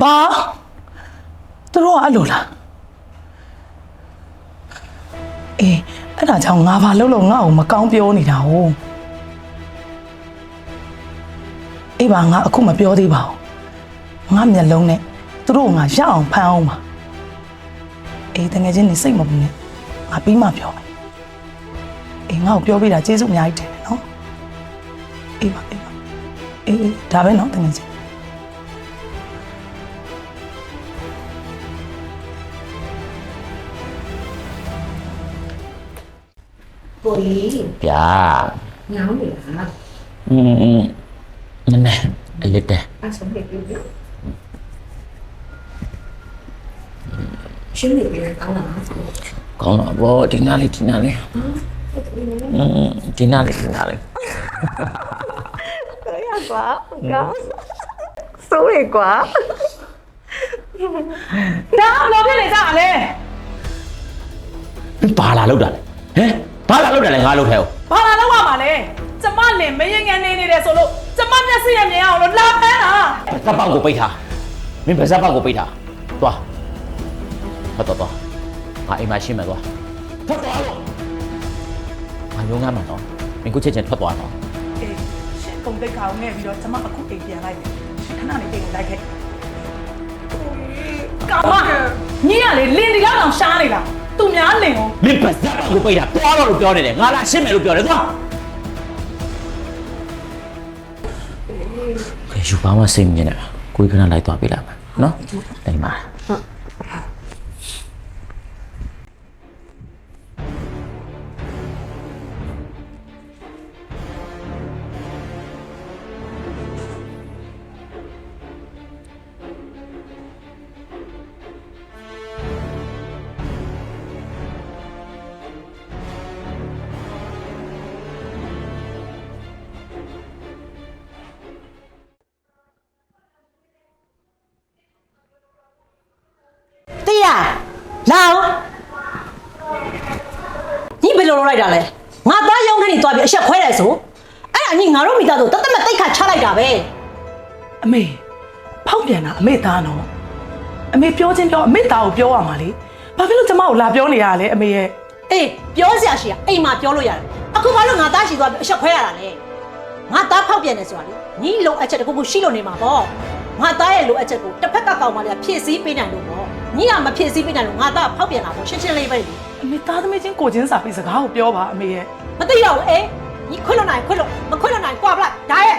ဘာသူတို့ကအဲ့လိုလားအေးအဲ့ဒါကြောင့်ငါဘာလုပ်လို့ငါ့ကိုမကောင်းပြောနေတာ哦အေးပါငါအခုမပြောသေးပါဘူးငါမျက်လုံးနဲ့သူတို့ကငါရအောင်ဖမ်းအောင်ပါအေးတကယ်ချင်းနေစိတ်မပူနဲ့ငါပြီးမှပြောမယ်အေးငါ့ကိုပြောပြတာကျေးဇူးအများကြီးတင်တယ်နော်အေးပါအေးပါအေးအေးဒါပဲနော်တကယ်ချင်း ကိုကြီး ဗျာ ညောင်းနေလား อืมอืมနည်းနည်းအလစ်တယ် အဆုံးနေပြီရှင်းနေပြီကောင်းလား ကောင်းတော့ဘောဒီနားလေးဒီနားလေးอืมဒီနားလေးဒီနားလေး ရကွာကောင်းစိုးရကွာ ဒါအလောဖြစ်နေကြတာလေ ဘာလာလောက်တာလဲဟမ် ဘာလာလောက်တာလဲငါလောက်ထဲကိုဘာလာလောက်ရမှာလဲကျမလင်မရင်ငန်နေနေတယ်ဆိုလို့ကျမမျက်စိရမြင်အောင်လို့လာဖမ်းတာဇက်ပေါက်ကိုပိတ်ထားမင်းဗဇက်ပေါက်ကိုပိတ်ထားသွားထွက်တော့သွားငါအိမ်မှာရှင်းမယ်သွားထွက်သွားတော့ငါရုံးငါမှာတော့မင်းကိုချက်ချင်းထွက်သွားတော့အေးရှင်ကုန်တိတ်ခါကိုငဲ့ပြီးတော့ကျမအခုအိမ်ပြန်လိုက်တယ်ရှင်ခဏလေးအိမ်ကိုလိုက်ခဲ့ကောင်မညီရလေလင်ဒီလောက်အောင်ရှားနေလားသူ များလင်ကိုမင်းဗဇက်ပေါက်ကိုပိတ်ထားသွားတော့လို့ပြောနေတယ်ငါလာရှင်းမယ်လို့ပြောတယ်သွားကဲယူပါမစိတ်မြင်နေတာကိုယ်ခဏလိုက်သွားပြလိုက်မယ်နော်တိုင်ပါတေး လာအောင်ညီဘယ်လိုလုပ်လိုက်တာလဲငါသားရုံးခဏီသွားပြီးအဆက်ခွဲတယ်ဆိုအဲ့ဒါညီငါတို့မိသားစုတသက်မဲ့တိတ်ခါချလိုက်တာပဲအမေဖောက်ပြန်တာအမေသားနော်အမေပြောချင်းပြောအမေသားကိုပြောရမှာလေဘာဖြစ်လို့ကျမကိုလာပြောနေရလဲအမေရဲ့အေးပြောစရာရှိရအိမ်မှာပြောလို့ရတယ်အခုဘာလို့ငါသားရှိသွားပြီးအဆက်ခွဲရတာလဲငါသားဖောက်ပြန်တယ်ဆိုတာလေညီလိုအပ်ချက်တစ်ခုခုရှိလို့နေမှာပေါ့ငါသားရဲ့လိုအပ်ချက်ကိုတစ်ဖက်ကကောင်မလေးကဖြည့်ဆည်းပေးနိုင်လို့ပေါ့ ညီကမဖြည့်ဆည်းပေးနိုင်လို့ငါသားဖောက်ပြန်တာပေါ့ရှင်းရှင်းလေးပဲလေအမေသားသမီးချင်းကိုချင်းစာပြီးစကားကိုပြောပါအမေရဲ့မသိတော့ဘူးအေးညီခွတ်လို့နိုင်ခွတ်လို့မခွတ်လို့နိုင်ကွာပလိုက်ဒါရဲ့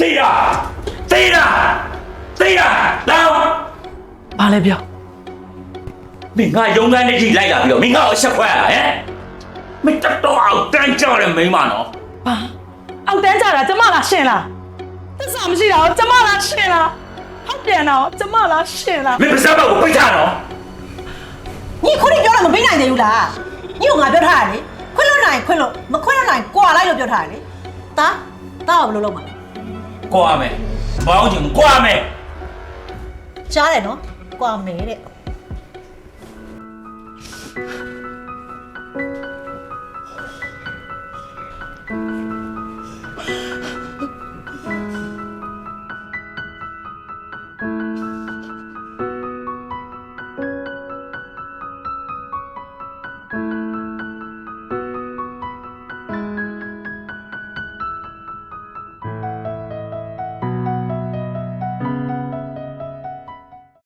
သိတာသိတာသိတာလာဘာလဲပြောမင်းငါရုံးခန်းနေကြီးလိုက်လာပြီးတော့မင်းငါ့ကိုဆက်ခွဲရတာဟမ်မင်းတက်တော့အောင်တန်းကြောက်တယ်မိန်းမနော်ဘာအောက်တန်းကြတာကျမလားရှင်လားသစ္စာမရှိတာကိုကျမလားရှင်လားဖောက်ပြန်တာကိုကျမလားရှင်လားမင်းပါစပ်ဘောက်ကိုပိတ်ထားနော်ညီခွတ်လို့ပြောတော့မပေးနိုင်သေးဘူးလားညီကငါပြောထားတာလေခွတ်လို့နိုင်ခွတ်လို့မခွတ်လို့နိုင်ကွာလိုက်လို့ပြောထားတယ်လေတာတာကဘယ်လိုလုပ်မှာလဲ ကွာမယ်ဘောင်းချင်ကွာမယ်ကြားတယ်နော်ကွာမယ်တဲ့